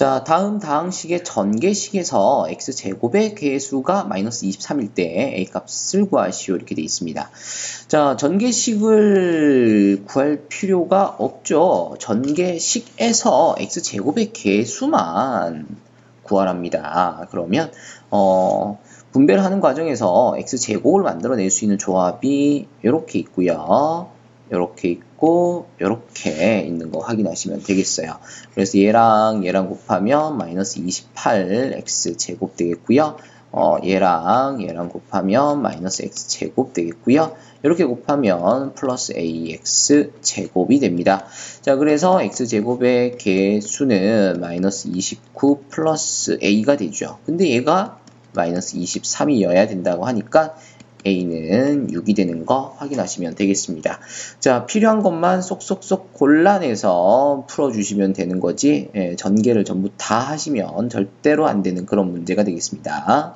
자, 다음 다항식의 전개식에서 x제곱의 개수가 마이너스 23일 때 a값을 구하시오 이렇게 되어 있습니다. 자, 전개식을 구할 필요가 없죠. 전개식에서 x제곱의 개수만 구하랍니다. 그러면 어, 분배를 하는 과정에서 x제곱을 만들어낼 수 있는 조합이 이렇게 있고요. 이렇게 있고 이렇게 있는 거 확인하시면 되겠어요. 그래서 얘랑 얘랑 곱하면 마이너스 28 x 제곱 되겠고요. 어, 얘랑 얘랑 곱하면 마이너스 x 제곱 되겠고요. 이렇게 곱하면 플러스 ax 제곱이 됩니다. 자, 그래서 x 제곱의 개수는 마이너스 29 플러스 a가 되죠. 근데 얘가 마이너스 23이어야 된다고 하니까 a는 6이 되는 거 확인하시면 되겠습니다. 자, 필요한 것만 쏙쏙쏙 골라내서 풀어주시면 되는 거지, 예, 전개를 전부 다 하시면 절대로 안 되는 그런 문제가 되겠습니다.